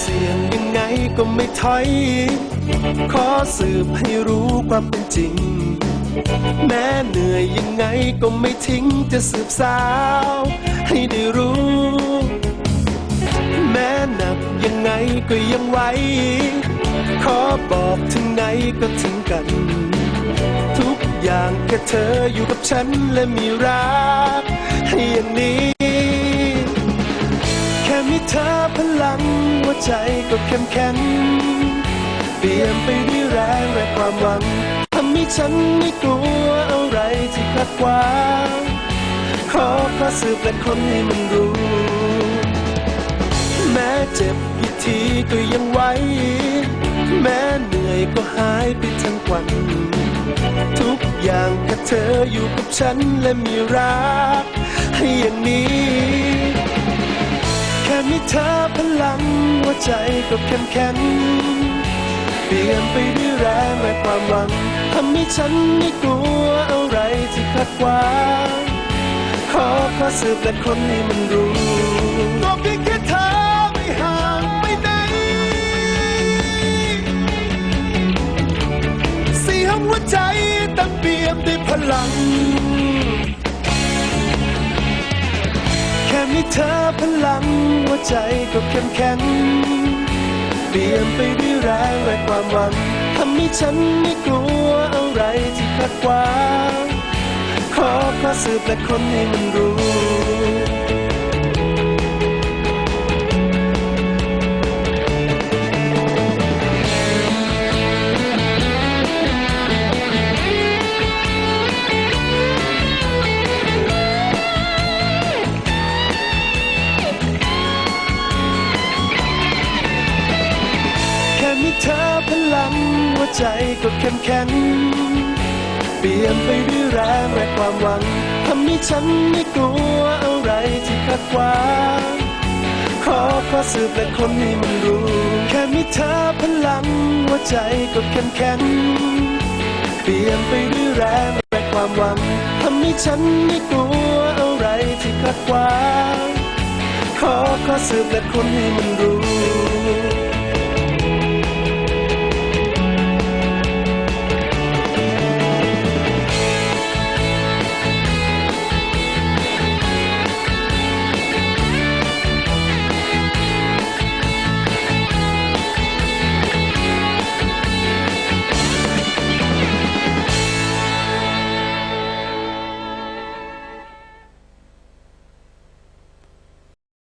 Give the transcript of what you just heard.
เสียงยังไงก็ไม่ถอย ขอสืบให้รู้ความเป็นจริง แม้เหนื่อยยังไงก็ไม่ทิ้งจะสืบสาว ให้ได้รู้ แม้หนักยังไงก็ยังไหว ขอบอกถึงไหนก็ถึงกัน ทุกอย่างแค่เธออยู่กับฉันและมีรักให้อย่างนี้ เธอพลังหัวใจก็เข้มแข็งเปลี่ยนไปด้วยแรงและความหวังทำให้ฉันไม่กลัวอะไรที่ขัดขวางขอพระสืบและคนให้มันรู้ แม้เจ็บกี่ทีก็ยังไหวแม้เหนื่อยก็หายไปทั้งวัน ทุกอย่างแค่เธออยู่กับฉันและมีรัก ให้อย่างนี้ มีเธอพลังหัวใจก็เข้มแข็งเปลี่ยนไปด้วยแรงและความหวังทำให้ฉันไม่กลัวอะไรที่ขัดขวางขอพระสืบและคนให้มันรู้ก็เพียงแค่เธอไม่ห่างไปไหนเสียงหัวใจตั้งเปี่ยมด้วยพลัง แค่มีเธอพลังหัวใจก็เข้มแข็งเปลี่ยนไปด้วยแรงและความหวังทำให้ฉันไม่กลัวอะไรที่ขัดขวางขอพระสืบและคนให้มันรู้ ธอพลังหัวใจก็เข้มแข็งเปลี่ยนไปด้วยแรงและความหวังทำให้ฉันไม่กลัวอะไรที่ขัดขวางขอขอสืบและคนให้มันรู้ แค่มีเธอพลังหัวใจก็เข้มแข็งเปลี่ยนไปด้วยแรงและความหวังทำให้ฉันไม่กลัวอะไรที่ขัดขวางขอขอสืบและคนให้มันรู้